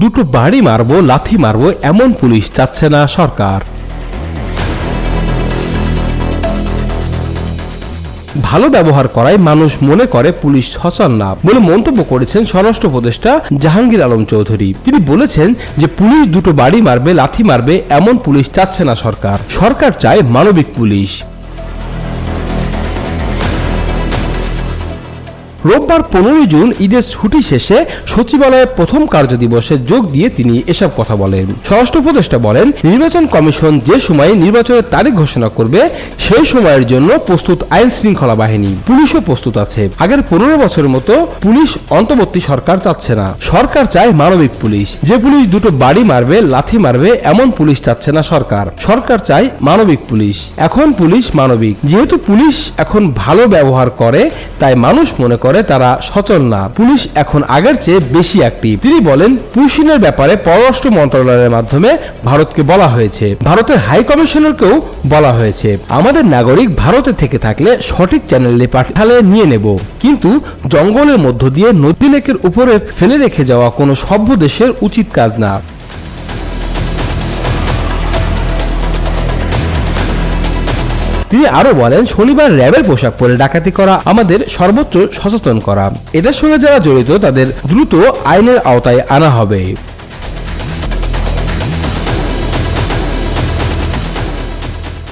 দুটো বাড়ি মারবো, লাথি মারবো, এমন পুলিশ চাচ্ছে না সরকার। ভালো ব্যবহার করায় মানুষ মনে করে পুলিশ সচল না বলে মন্তব্য করেছেন স্বরাষ্ট্র উপদেষ্টা জাহাঙ্গীর আলম চৌধুরী। তিনি বলেছেন যে পুলিশ দুটো বাড়ি মারবে, লাথি মারবে, এমন পুলিশ চাচ্ছে না সরকার। সরকার চায় মানবিক পুলিশ। রোববার পনেরোই জুন ঈদের ছুটি শেষে সচিবালয়ে প্রথম কার্যদিবসে যোগ দিয়ে তিনি এসব কথা বলেন। স্বরাষ্ট্র উপদেষ্টা বলেন, নির্বাচন কমিশন যে সময়ে নির্বাচনের তারিখ ঘোষণা করবে, সেই সময়ের জন্য প্রস্তুত আইন শৃঙ্খলা বাহিনী। পুলিশও প্রস্তুত আছে। আগের পনেরো বছরের মতো পুলিশ অন্তর্বর্তী সরকার চাচ্ছে না। সরকার চায় মানবিক পুলিশ। যে পুলিশ দুটো বাড়ি মারবে, লাথি মারবে, এমন পুলিশ চাচ্ছে না সরকার। সরকার চায় মানবিক পুলিশ। এখন পুলিশ মানবিক। যেহেতু পুলিশ এখন ভালো ব্যবহার করে, তাই মানুষ মনে করে তারা সচল না। পুলিশ এখন আগের চেয়ে বেশি অ্যাক্টিভ তিনি বলেন, পুশিনের ব্যাপারে পররাষ্ট্র মন্ত্রণালয়ের মাধ্যমে ভারতকে বলা হয়েছে। ভারতের হাই কমিশনারকেও বলা হয়েছে। আমাদের নাগরিক ভারতে থেকে থাকলে সঠিক চ্যানেলে পাঠালে নিয়ে নেব। কিন্তু জঙ্গলের মধ্য দিয়ে নদী লেকের উপরে ফেলে রেখে যাওয়া কোনো সভ্য দেশের উচিত কাজ না। তিনি আরও বলেন, শনিবার র্যাবের পোশাক পরে ডাকাতি করা আমাদের সর্বোচ্চ সচেতন করা। এদের সঙ্গে যারা জড়িত, তাদের দ্রুত আইনের আওতায় আনা হবে।